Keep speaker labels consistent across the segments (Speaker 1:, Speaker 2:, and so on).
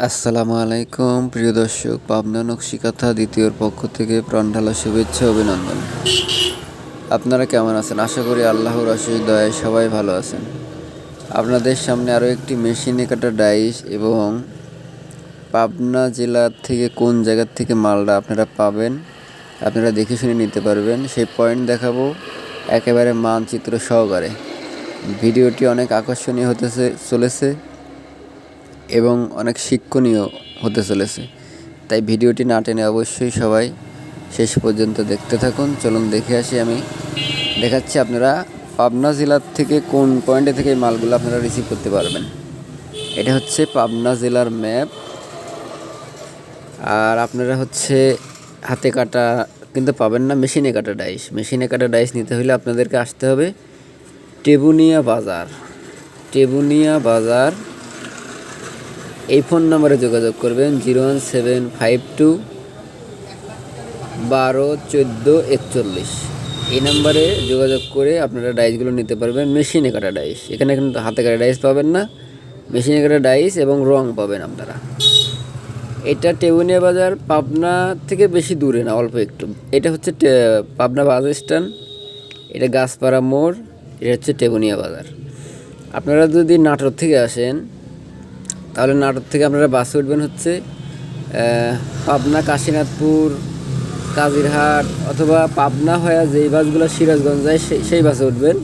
Speaker 1: আসসালামু আলাইকুম, প্রিয় দর্শক, পাবনা নকশিকাথা দ্বিতীয়র পক্ষ থেকে প্রাণঢালা শুভেচ্ছা অভিনন্দন। আপনারা কেমন আছেন? আশা করি আল্লাহর অশেষ দয়ায় সবাই ভালো আছেন। আপনাদের সামনে আরও একটি মেশিনে কাটা ডাইস এবং পাবনা জেলা থেকে কোন জায়গার থেকে মালটা আপনারা পাবেন, আপনারা দেখে শুনে নিতে পারবেন। সেই পয়েন্ট দেখাবো একেবারে মানচিত্র সহকারে। ভিডিওটি অনেক আকর্ষণীয় হতেছে, চলেছে। এবং অনেক শিক্ষণীয় হতে চলেছে। তাই ভিডিওটি না টেনে অবশ্যই সবাই শেষ পর্যন্ত দেখতে থাকুন। চলুন দেখে আসি আমি। দেখাচ্ছি আপনারা পাবনা জেলার থেকে কোন পয়েন্টে থেকে মালগুলো আপনারা রিসিভ করতে পারবেন। এটা হচ্ছে পাবনা জেলার ম্যাপ আর আপনারা হচ্ছে হাতে কাটা কিন্তু পাবেন না, মেশিনে কাটা ডাইস মেশিনে কাটা ডাইস নিতে হলে আপনাদেরকে আসতে হবে টেবুনিয়া বাজার। টেবুনিয়া বাজার এই ফোন নম্বরে যোগাযোগ করবেন zero one seven five two বারো চোদ্দ একচল্লিশ। এই নাম্বারে যোগাযোগ করে আপনারা ডাইসগুলো নিতে পারবেন। মেশিনে কাটা ডাইস এখানে কিন্তু হাতে কাটা ডাইস পাবেন না। মেশিনে কাটা ডাইস এবং রং পাবেন আপনারা। এটা টেবুনিয়া বাজার পাবনা থেকে বেশি দূরে না, অল্প একটু। এটা হচ্ছে পাবনা বাস স্ট্যান্ড। এটা গাছপাড়া মোড়। এটা হচ্ছে টেবুনিয়া বাজার। আপনারা যদি নাটোর থেকে আসেন তাহলে নাটোর থেকে আপনারা বাসে উঠবেন হচ্ছে পাবনা, কাশীনাথপুর, কাজিরহাট অথবা পাবনা হয়ে যেই বাসগুলো সিরাজগঞ্জ যায় সেই সেই বাসে উঠবেন।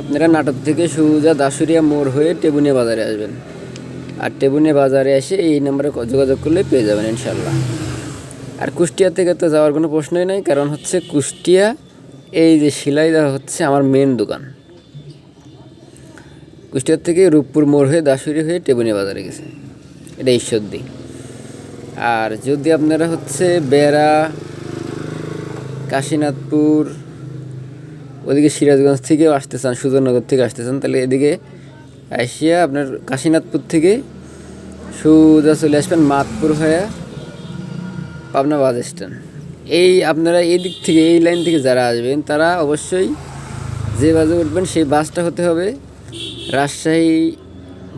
Speaker 1: আপনারা নাটোর থেকে সুজা দাসুরিয়া মোড় হয়ে টেবুনিয়া বাজারে আসবেন। আর টেবুনিয়া বাজারে এসে এই নাম্বারে যোগাযোগ করলে পেয়ে যাবেন ইনশাল্লাহ আর কুষ্টিয়া থেকে তো যাওয়ার কোনো প্রশ্নই নাই, কারণ হচ্ছে কুষ্টিয়া, এই যে সিলাই হচ্ছে আমার মেন দোকান। কুষ্টিয়ার থেকে রূপপুর মোড় হয়ে দাসুরি হয়ে টেবুনিয়া বাজারে গেছে। এটা ঈশ্বরদী। আর যদি আপনারা হচ্ছে বেড়া, কাশীনাথপুর, ওদিকে সিরাজগঞ্জ থেকেও আসতে চান, সুজননগর থেকে আসতে চান, তাহলে এদিকে আসিয়া আপনার কাশীনাথপুর থেকে সোজা চলে আসবেন মাতপুর হয়ে পাবনা বাস স্ট্যান্ড। এই আপনারা এই দিক থেকে, এই লাইন থেকে যারা আসবেন, তারা অবশ্যই যে বাসে উঠবেন, সেই বাসটা হতে হবে রাজশাহী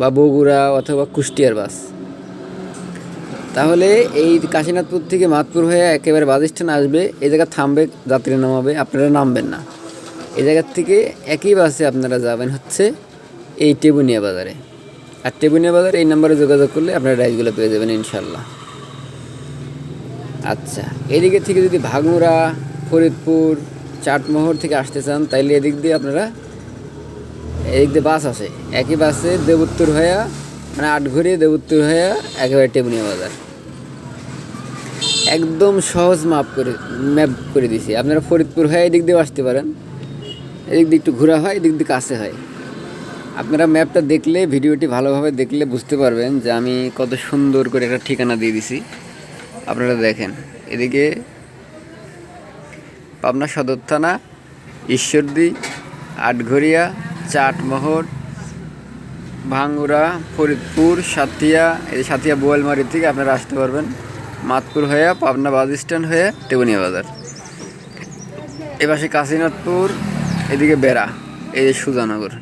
Speaker 1: বা বগুড়া অথবা কুষ্টিয়ার বাস। তাহলে এই কাশীনাথপুর থেকে মাতপুর হয়ে একেবারে বাস স্ট্যান্ড আসবে, এই জায়গা থামবে, যাত্রী নামাবে, আপনারা নামবেন না। এই জায়গার থেকে একই বাসে আপনারা যাবেন হচ্ছে এই টেবুনিয়া বাজারে। আর টেবুনিয়া বাজারে এই নাম্বারে যোগাযোগ করলে আপনারা রাইসগুলো পেয়ে যাবেন ইনশাল্লাহ আচ্ছা এদিকে থেকে যদি ভাঙুরা ফরিদপুর, চাটমোহর থেকে আসতে চান, তাইলে এদিক দিয়ে আপনারা এদিক দিয়ে বাস আসে একই বাসে দেবুত্তর হয়ে মানে আটঘরিয়ে দেবুত্তর হয়ে একেবারে টেবুনিয়া বাজার। একদম সহজ মাপ করে, ম্যাপ করে দিছি। আপনারা ফরিদপুর হয়ে এদিক দিয়ে আসতে পারেন। এদিক দিয়ে একটু ঘোরা হয়, এদিক দিয়ে কাছে হয়। আপনারা ম্যাপটা দেখলে, ভিডিওটি ভালোভাবে দেখলে বুঝতে পারবেন যে আমি কত সুন্দর করে একটা ঠিকানা দিয়ে দিছি। আপনারা দেখেন, এদিকে পাবনা সদর থানা, ঈশ্বরদী আটঘরিয়া চাটমোহর, ভাঙ্গুরা, ফরিদপুর, সাতিয়া, এই সাতিয়া বোয়ালমারি থেকে আপনারা আসতে পারবেন। মাতপুর হয়ে পাবনা বাস স্ট্যান্ড হয়ে টেবুনিয়া বাজার। এপাশে কাশীনাথপুর, এদিকে বেড়া, এই যে সুজানগর।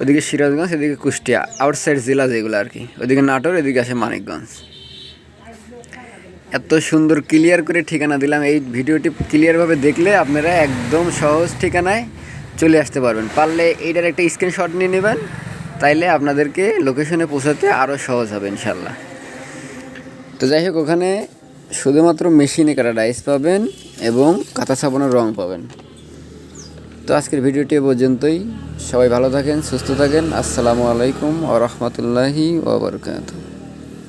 Speaker 1: ওদিকে সিরাজগঞ্জ, এদিকে কুষ্টিয়া আউটসাইড জেলা যেগুলো আর কি। ওদিকে নাটোর, এদিকে আসে মানিকগঞ্জ। এত সুন্দর ক্লিয়ার করে ঠিকানা দিলাম। এই ভিডিওটি ক্লিয়ারভাবে দেখলে আপনারা একদম সহজ ঠিকানায় চলে আসতে পারবেন। পারলে এইটার একটা স্ক্রিনশট নিয়ে নেবেন, তাইলে আপনাদেরকে লোকেশনে পৌঁছাতে আরও সহজ হবে ইনশাল্লাহ। তো যাই হোক, ওখানে শুধুমাত্র মেশিনে কাটা ডাইস পাবেন এবং কাঁথা সাবানোর রং পাবেন। তো আজকের ভিডিওটি পর্যন্তই। সবাই ভালো থাকেন, সুস্থ থাকেন। আসসালামু আলাইকুম ও রহমতুল্লাহি ওবরকাত